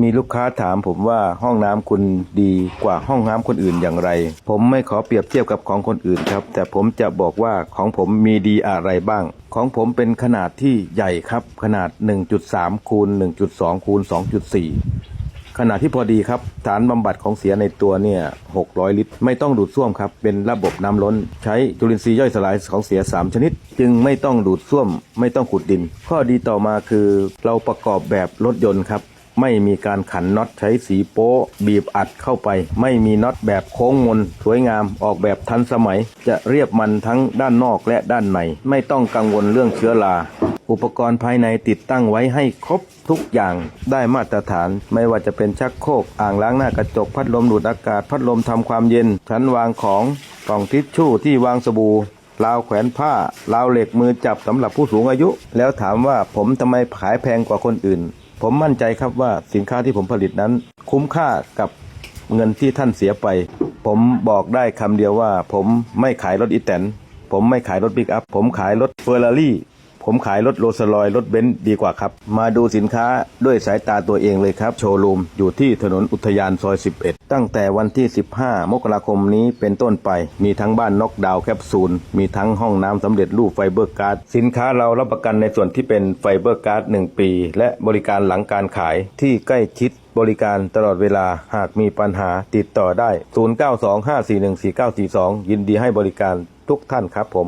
มีลูกค้าถามผมว่าห้องน้ำคุณดีกว่าห้องน้ำคนอื่นอย่างไร ผมไม่ขอเปรียบเทียบกับของคนอื่นครับ แต่ผมจะบอกว่าของผมมีดีอะไรบ้าง ของผมเป็นขนาดที่ใหญ่ครับ ขนาด 1.3คูณ1.2คูณ2.4 ขนาดที่พอดีครับฐานบำบัดของเสียในตัวเนี่ย 600 ลิตร ไม่ต้องดูดซ่วมครับ เป็นระบบน้ำล้น ใช้จุลินทรีย์ย่อยสลายของเสีย 3 ชนิด จึงไม่ต้องดูดซ่วม ไม่ต้องขุดดิน ข้อดีต่อมาคือเราประกอบแบบรถยนต์ครับ ไม่มีการขันน็อตใช้สีโป๊บีบอัดเข้าไป ไม่มีน็อตแบบโค้งมน สวยงามออกแบบทันสมัย จะเรียบมันทั้งด้านนอกและด้านใน ไม่ต้องกังวลเรื่องเชื้อราอุปกรณ์ภายในติดตั้งไว้ให้ครบทุกอย่างได้มาตรฐาน ไม่ว่าจะเป็นชักโครกอ่างล้างหน้ากระจกพัดลมดูดอากาศพัดลมทำความเย็นชั้นวางของกล่องทิชชู่ที่วางสบู่ราวแขวนผ้าราวเหล็กมือจับสำหรับผู้สูงอายุ แล้วถามว่าผมทำไมขายแพงกว่าคนอื่น ผมมั่นใจครับว่าสินค้าที่ผมผลิตนั้น คุ้มค่ากับเงินที่ท่านเสียไป ผมบอกได้คำเดียวว่า ผมไม่ขายรถอีแตนผมไม่ขายรถบิ๊กอัพผมขายรถเฟอร์รารี่ ผมขายรถโรลส์รอยซ์รถเบนซ์ดีกว่าครับ มาดูสินค้าด้วยสายตาตัวเองเลยครับ โชว์รูมอยู่ที่ถนนอุทยานซอย 11 ตั้งแต่วันที่ 15 มกราคมนี้เป็นต้นไป มีทั้งบ้านน็อกดาวแคปซูล มีทั้งห้องน้ำสำเร็จรูปไฟเบอร์การ์ด สินค้าเรารับประกันในส่วนที่เป็นไฟเบอร์การ์ด 1 ปี และบริการหลังการขายที่ใกล้ชิดบริการตลอดเวลาหากมีปัญหาติดต่อได้ 0925414942 ยินดีให้บริการทุกท่านครับผม